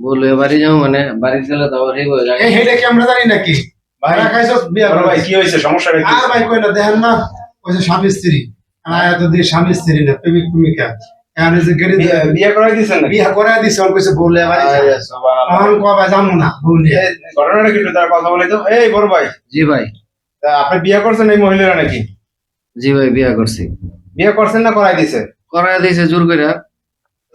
বলে বাড়ি যাও মানে বাড়ি গেলে তো আবার হয়ে এই হেডে কি আমরা জানি নাকি? ভাই ভাড়া বিয়া ভাই কি হয়েছে? সমস্যাটা কি? আর ভাই কই না দেখেন না ওই যে স্বামী স্ত্রী আর এত দিয়ে স্বামী স্ত্রী না প্রেমিক প্রেমিকা। এই যে বিয়ে- করাই দিছেন নাকি? বিয়া করে দিছে কইছে বাড়ি না বউলে এই ঘটনাটা কি তার কথা বলে তো। এই বড় ভাই। জি ভাই। আপনি বিয়ে করছেন এই মহিলারা নাকি? জি ভাই বিয়া করছি। বিয়ে করছেন না করাই দিছে? করাই দিয়েছে জোর করে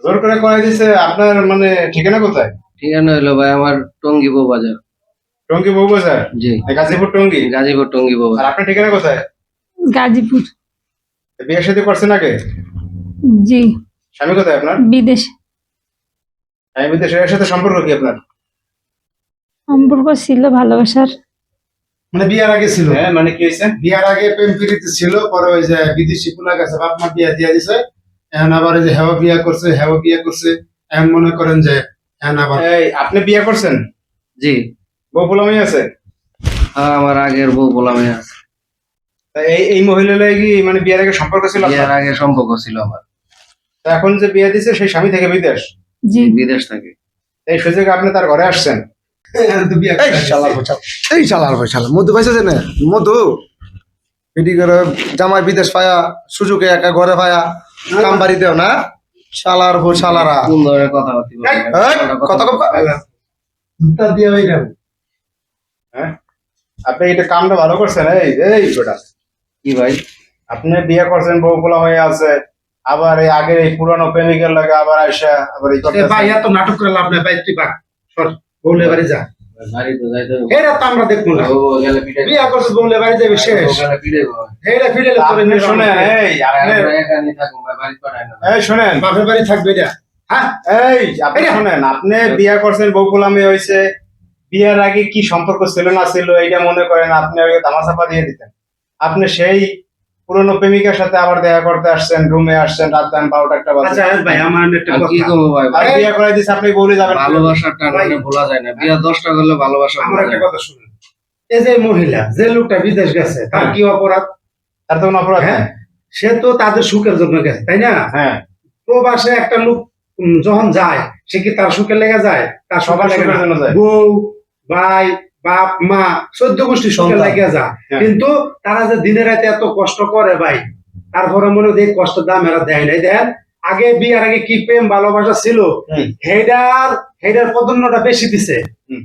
জোর করে করাই দিছে আপনার মানে ঠিকানা কোথায়? ঠিকানা হইল ভাই আমার টঙ্গি বউ বাজার। টঙ্গী বউ বাজার? জি। গাজীপুর টঙ্গী? গাজীপুর টঙ্গি বউ আর বাজার আপনার ঠিকানা কোথায়? গাজীপুর। বিয়ে সাথে করছেন আগে? জি। স্বামী কোথায় আপনার? বিদেশ। স্বামী বিদেশে এর সাথে সম্পর্ক কি আপনার? সম্পর্ক ছিল ভালোবাসার। মানে বিয়ার আগে ছিল? হ্যাঁ মানে কি হয়েছে? বিয়ার আগে প্রেম প্রীতি ছিল পরে ওই যে বিদেশি পোলা গেছে বাপ মা বিয়া দিয়া দিছে। এখন আবার যে হেওয়া বিয়া করছে হেওয়া বিয়া করছে এখন মনে করেন যে এখন আবার এই আপনি বিয়ে করছেন? জি। বউ পোলামি আছে? হ্যাঁ আমার আগের বউ বললাম তা এই এই মহিলা লাগি মানে বিয়ের আগে সম্পর্ক ছিল? বিয়ার আগে সম্পর্ক ছিল আমার। তা এখন যে বিয়ে দিছে সেই স্বামী থেকে বিদেশ? জি। বিদেশ থেকে। এই সুযোগে আপনি তার ঘরে আসছেন? বিয়া এই শালার বছাল এই শালার বছাল মধু পাইছে যে না? মধু। এটি করে জামাই বিদেশ পায়া সুযোগে একা ঘরে পায়া। কাম বাড়ি দেও না। শালার শালারা কত দিয়া হয়ে যাবে। হ্যাঁ? আপনি এটা কামটা ভালো করছেন এই এই বেটা। কি ভাই? আপনি বিয়ে করছেন বউ পোলা হয়ে আছে আবার এই আগের এই পুরানো প্রেমিকের লাগে আবার আইসা আবার এই। ভাই এত নাটক করে লাভ নাই ভাই তুই বাক সর বউলে বাড়ি যা। তো আমরা দেখব না। বিয়া করছিস বাড়ি যাবে শেষ। ফিরে শোনেন এই বাপের বাড়ি থাকবে এটা হ্যাঁ? এই আপনি শোনেন আপনি বিয়ে করছেন বউ গোলামি হয়েছে। বিয়ের আগে কি সম্পর্ক ছিল না ছিল এইটা মনে করেন আপনি আগে তামাশাপা দিয়ে দিতেন। আপনি সেই পুরনো প্রেমিকার সাথে আবার দেখা করতে আসছেন রুমে আসছেন রাত টাইম বারোটা একটা বাজে। আচ্ছা ভাই আমার একটা কি করব ভাই? আর বিয়ে করে দিচ্ছে আপনি বলে যাবেন। ভালোবাসার টান মানে ভোলা যায় না। বিয়া দশটা করলে ভালোবাসা আমার একটা কথা শুনুন। এই যে মহিলা যে লোকটা বিদেশ গেছে তার কি অপরাধ? তার তো কোনো অপরাধ হ্যাঁ? সে তো তাদের সুখের জন্য গেছে তাই না? হ্যাঁ। প্রবাসে একটা লোক যখন যায় সে কি তার সুখে লেগে যায়? তার সবার সুখে সুখের জন্য যায়। বউ ভাই বাপ মা চোদ্দ গোষ্ঠী সন্তান। লেগে যায় হ্যাঁ। কিন্তু তারা যে দিনে রাতে এত কষ্ট করে ভাই তারপরে মনে হয় এই কষ্টের দাম এরা দেয় নাই। দেন আগে বিয়ার আগে কি প্রেম ভালোবাসা ছিল? হেডার হেডার পদন্যটা বেশি দিছে।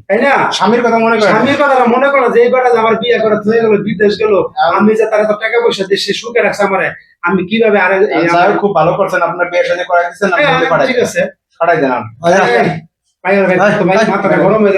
তাই না? স্বামীর কথা মনে করেন স্বামীর কথাটা মনে করো যে এইবার আমার বিয়ে করে হয়ে গেল বিদেশ গেল আমি যে তার এত টাকা পয়সা দিয়ে সে সুখে রাখছে আমারে আমি কীভাবে আরে খুব ভালো করছেন। আপনার বিয়ের সাথে করে দিচ্ছেন হ্যাঁ, ঠিক আছে। পাঠাই দেন। ভাই, ভাই, মাথাটা গরম হয়ে।